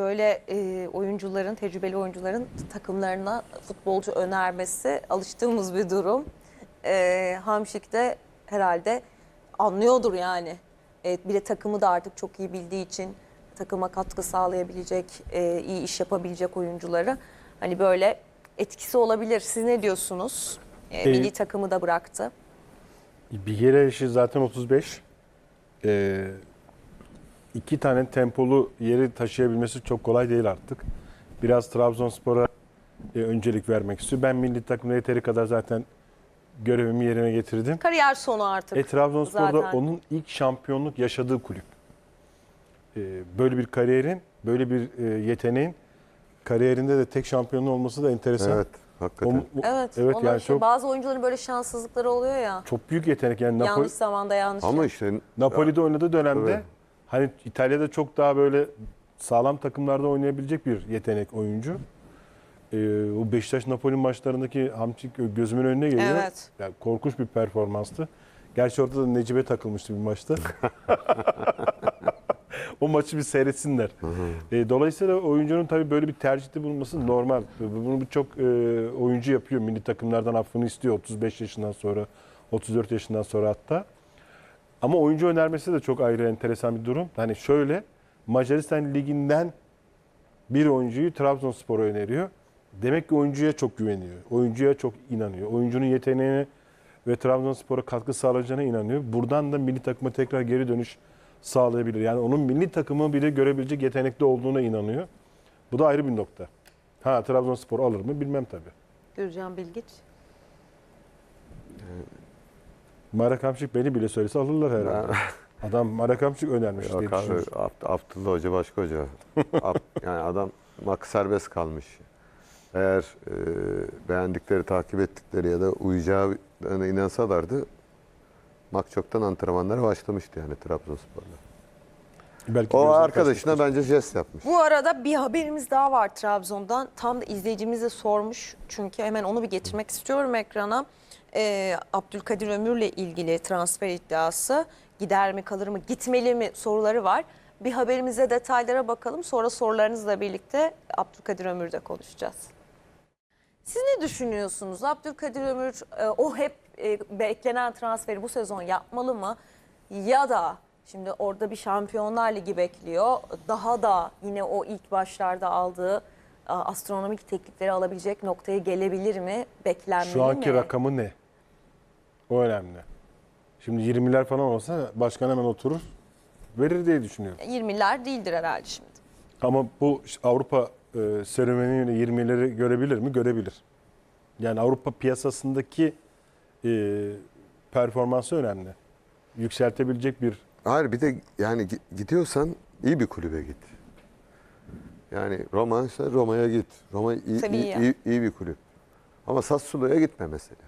Böyle e, oyuncuların, tecrübeli oyuncuların takımlarına futbolcu önermesi alıştığımız bir durum. E, Hamşik de herhalde anlıyordur yani. Evet, bir de takımı da artık çok iyi bildiği için takıma katkı sağlayabilecek, e, iyi iş yapabilecek oyuncuları. Hani böyle etkisi olabilir. Siz ne diyorsunuz? E, E, milli takımı da bıraktı. Bir kere yaşı zaten 35. Ee, iki tane tempolu yeri taşıyabilmesi çok kolay değil artık. Biraz Trabzonspor'a e, öncelik vermek istiyor. Ben milli takımda yeteri kadar zaten görevimi yerine getirdim. Kariyer sonu artık. E Trabzonspor'da zaten. onun ilk şampiyonluk yaşadığı kulüp. Ee, böyle bir kariyerin, böyle bir e, yeteneğin kariyerinde de tek şampiyonluğu olması da enteresan. Evet, O- hakikaten. o- Evet, evet onlar yani çok bazı oyuncuların böyle şanssızlıkları oluyor ya. çok büyük yetenek yani Napoli, yanlış zamanda yanlış. Ama işte Napoli'de oynadığı dönemde Evet. Hani İtalya'da çok daha böyle sağlam takımlarda oynayabilecek bir yetenek oyuncu. Ee, o Beşiktaş Napoli maçlarındaki Hamçik gözümün önüne geliyor. Evet. Yani korkunç bir performanstı. Gerçi orada da Necip'e takılmıştı bir maçta. o maçı bir seyretsinler. Ee, dolayısıyla oyuncunun tabii böyle bir tercihte bulunması normal. Bunu birçok e, oyuncu yapıyor. Milli takımlardan affını istiyor 35 yaşından sonra, 34 yaşından sonra hatta. Ama oyuncu önermesi de çok ayrı enteresan bir durum. Hani şöyle Macaristan Ligi'nden bir oyuncuyu Trabzonspor'a öneriyor. Demek ki oyuncuya çok güveniyor. Oyuncuya çok inanıyor. Oyuncunun yeteneğine ve Trabzonspor'a katkı sağlayacağına inanıyor. Buradan da milli takıma tekrar geri dönüş sağlayabilir. Yani onun milli takımı bile görebilecek yetenekli olduğuna inanıyor. Bu da ayrı bir nokta. Ha Trabzonspor alır mı bilmem tabii. Gürcan Bilgiç. Marek Hamşik beni bile söylese alırlar herhalde. Adam Marek Hamşik önermiş diye Yok abi, düşünüyorum. Abt- Abdullah Hoca başka hoca. Ab- yani adam mak serbest kalmış. Eğer e, beğendikleri, takip ettikleri ya da uyacağına inansalardı mak çoktan antrenmanlara başlamıştı yani Trabzonspor'da. Belki O arkadaşına bence jest yapmış. Bu arada bir haberimiz daha var Trabzon'dan. Tam da izleyicimiz de sormuş. Çünkü hemen onu bir getirmek istiyorum ekrana. Ee, Abdülkadir Ömür'le ilgili transfer iddiası. Gider mi kalır mı gitmeli mi soruları var. Bir haberimize detaylara bakalım. Sonra sorularınızla birlikte Abdülkadir Ömür'de konuşacağız. Siz ne düşünüyorsunuz? Abdülkadir Ömür e, o hep e, beklenen transferi bu sezon yapmalı mı? Ya da şimdi orada bir Şampiyonlar Ligi bekliyor. Daha da yine o ilk başlarda aldığı e, astronomik teklifleri alabilecek noktaya gelebilir mi? Beklenmeli Şu anki mi? rakamı ne? O önemli. Şimdi 20'ler falan olsa başkan hemen oturur verir diye düşünüyorum. 20'ler değildir herhalde şimdi. Ama bu Avrupa e, serüveniyle 20'leri görebilir mi? Görebilir. Yani Avrupa piyasasındaki e, performansı önemli. Yükseltebilecek bir Hayır bir de yani gi- gidiyorsan iyi bir kulübe git. Yani Roma ise Roma'ya git. Roma iyi, Sevilla. iyi, iyi, iyi bir kulüp. Ama Sassuolo'ya gitme mesela.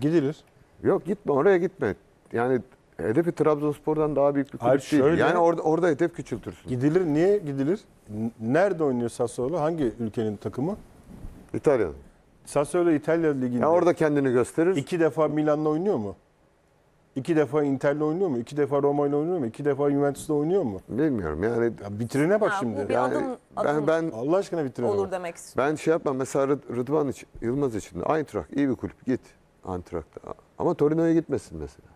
gidilir. Yok gitme oraya gitme. Yani hedefi Trabzonspor'dan daha büyük bir kulüp Hayır, değil. şöyle- yani orada orada hedef küçültürsün. Gidilir. Niye gidilir? N- Nerede oynuyor Sassuolo? Hangi ülkenin takımı? İtalya'da. Sassuolo İtalya Ligi'nde. Ya orada kendini gösterir. İki defa Milan'la oynuyor mu? İki defa Inter'le oynuyor mu? İki defa Roma'yla oynuyor mu? İki defa Juventus'la oynuyor mu? Bilmiyorum yani. Ya vitrine bak Ha, bu şimdi. bir yani adım- adım ben ben Allah aşkına olur bak. demek istiyorum. ben şey yapmam. Mesela Rıd- Rıdvan için, Yılmaz için de Eintracht iyi bir kulüp. Git Eintracht'a. Ama Torino'ya gitmesin mesela.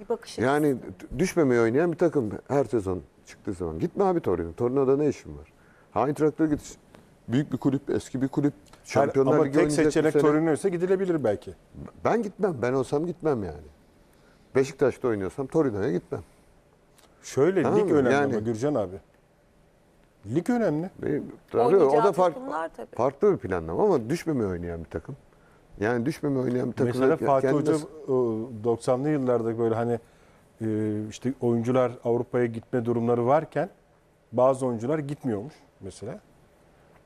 Bir bakış açısı. Yani d- düşmemeye oynayan bir takım her sezon çıktığı zaman. Gitme abi Torino. Torino'da ne işin var? Ha, Eintracht'a git. Büyük bir kulüp, eski bir kulüp. Şampiyonlar Ama Ligi tek oynayacak bu seçenek sene. Torino'ysa gidilebilir belki. Ben gitmem. Ben olsam gitmem yani. Beşiktaş'ta oynuyorsam Torino'ya gitmem. Şöyle Tamam lig mı? önemli Yani- ama Gürcan abi. Lig önemli. Benim, tabii, o da fark, tabii. farklı bir planlama ama düşmemeye oynayan bir takım. Yani düşmemeye oynayan bir takım. Mesela Fatih Hoca o 90'lı yıllarda böyle hani e, işte oyuncular Avrupa'ya gitme durumları varken bazı oyuncular gitmiyormuş mesela.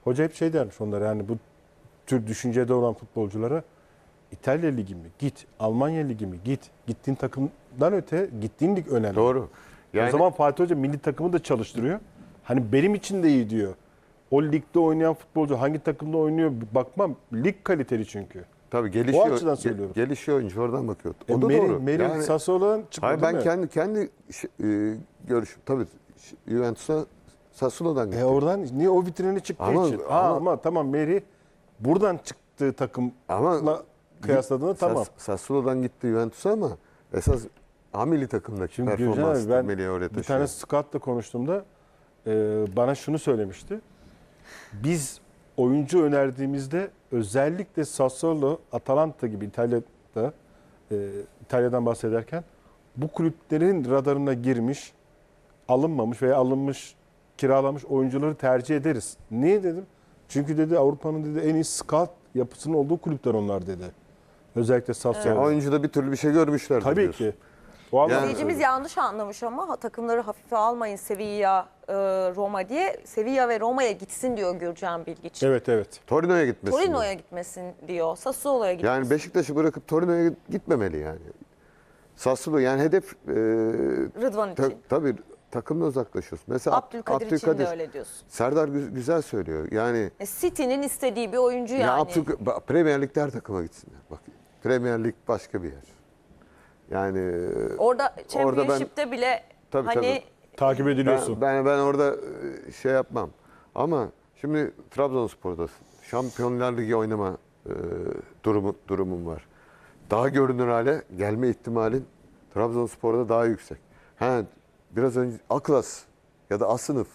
Hoca hep şey dermiş onlara yani bu tür düşüncede olan futbolculara İtalya Ligi mi? Git. Almanya Ligi mi? Git. Gittiğin takımdan öte gittiğin lig önemli. Doğru. Yani O zaman Fatih Hoca milli takımı da çalıştırıyor. Hani benim için de iyi diyor. O ligde oynayan futbolcu hangi takımda oynuyor bakmam. Lig kaliteli çünkü. tabii gelişiyor. açıdan ge- söylüyorum. Gelişiyor oyuncu oradan bakıyor. O E, da Merih, doğru. Merih Yani- Sassuolo'dan çıktı Hayır ben mi? kendi kendi e, görüşüm tabii Juventus'a Sassuolo'dan gitti. E oradan niye o vitrine çıktığı Ama- için? Ha, ama- ama, tamam Meri buradan çıktığı takımla Ama kıyasladığında tamam. Sas- Sassuolo'dan gitti Juventus'a ama esas A milli takımdaki Şimdi performans ben bir tane scoutla konuştuğumda e, bana şunu söylemişti. Biz oyuncu önerdiğimizde özellikle Sassuolo, Atalanta gibi İtalya'da e, İtalya'dan bahsederken bu kulüplerin radarına girmiş, alınmamış veya alınmış, kiralamış oyuncuları tercih ederiz. Niye dedim? Çünkü dedi Avrupa'nın dedi en iyi scout yapısının olduğu kulüpler onlar dedi. Özellikle Sassuolo. Yani oyuncuda bir türlü bir şey görmüşler. Tabii ki. O anlamda Yani- İzleyicimiz yanlış anlamış ama takımları hafife almayın Sevilla, e, Roma diye. Sevilla ve Roma'ya gitsin diyor Gürcan Bilgiç. Evet evet. Torino'ya gitmesin. Torino'ya gitmesin diyor. Sassuolo'ya gitmesin. Yani Beşiktaş'ı bırakıp Torino'ya gitmemeli yani. Sassuolo yani hedef e, Rıdvan ta- için. tabii takımla uzaklaşıyorsun. Mesela Abdülkadir, için de öyle diyorsun. Serdar gü- güzel söylüyor. Yani E, City'nin istediği bir oyuncu ya yani. Abdülk- Premier Lig'de her takıma gitsinler. Bak Premier Lig başka bir yer. Yani e, Orada ben- Championship'te bile Tabii, hani tabii. Takip ediliyorsun. Ben, ben ben orada e, şey yapmam. Ama şimdi Trabzonspor'dasın. Şampiyonlar Ligi oynama e, durumu durumum var. Daha görünür hale gelme ihtimalin Trabzonspor'da daha yüksek. Ha biraz önce Aklas ya da A sınıf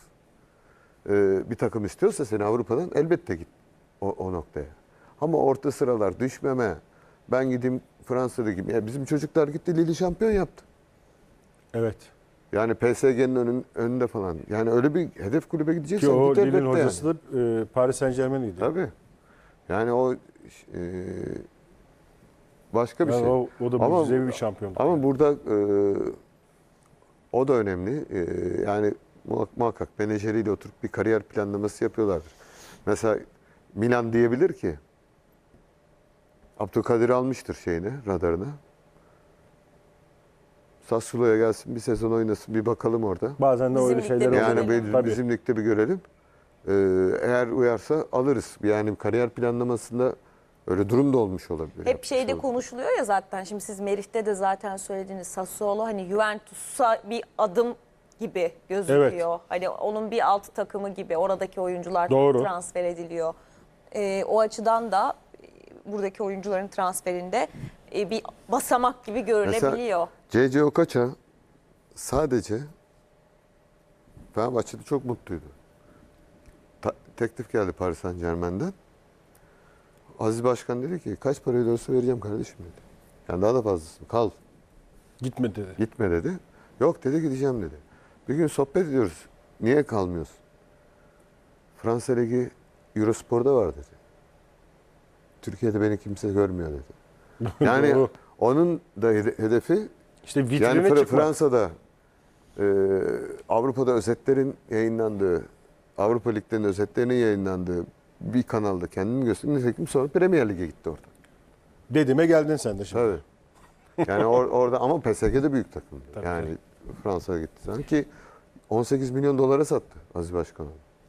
e, bir takım istiyorsa seni Avrupa'dan elbette git o, o noktaya. Ama orta sıralar düşmeme. Ben gideyim Fransa'da gibi. Ya bizim çocuklar gitti Lille şampiyon yaptı. Evet. Yani PSG'nin önün, önünde falan. Yani öyle bir hedef kulübe Ki gideceksen o git Lille'in hocası yani. da e, Paris Saint Germain'iydi. Tabii. Yani o e, başka bir Yani şey. o, o da Ama- bir şampiyonluk. Ama burada e, o da önemli. E, yani muhak- muhakkak menajeriyle oturup bir kariyer planlaması yapıyorlardır. Mesela Milan diyebilir ki Abdülkadir almıştır şeyini, radarına. Sassuolo'ya gelsin bir sezon oynasın bir bakalım orada. Bazen de Bizim öyle ligde şeyler bir oluyor. Yani görelim. bir- Tabii. bizim ligde bir görelim. Ee, eğer uyarsa alırız. Yani kariyer planlamasında öyle durum da olmuş olabilir. hep Yapmış şeyde olabilir. konuşuluyor ya zaten. Şimdi siz Merih'te de zaten söylediğiniz Sassuolo hani Juventus'a bir adım gibi gözüküyor. Hani onun bir alt takımı gibi oradaki oyuncular Doğru. transfer ediliyor. Ee, o açıdan da buradaki oyuncuların transferinde e, bir basamak gibi görülebiliyor. C.C. Okaç'a sadece Fenerbahçe'de çok mutluydu. Ta- teklif geldi Paris Saint Germain'den. Aziz Başkan dedi ki kaç para ödüyorsa vereceğim kardeşim dedi. Yani daha da fazlasını kal Gitme dedi. gitme dedi. Yok dedi gideceğim dedi. Bir gün sohbet ediyoruz. Niye kalmıyorsun? Fransa Ligi Eurospor'da var dedi. Türkiye'de beni kimse görmüyor dedi. Yani onun da hede- hedefi İşte yani Fra- çıkmak. Fransa'da e, Avrupa'da özetlerin yayınlandığı, Avrupa Liglerinin özetlerinin yayınlandığı bir kanalda kendini gösterdi. Nitekim sonra Premier Lig'e gitti orada. Dedime geldin sen de şimdi. Tabii. Yani or- orada ama PSG'de büyük takımdı. Tabii, yani Fransa'ya gitti. Sanki 18 milyon dolara sattı Aziz Başkan onu.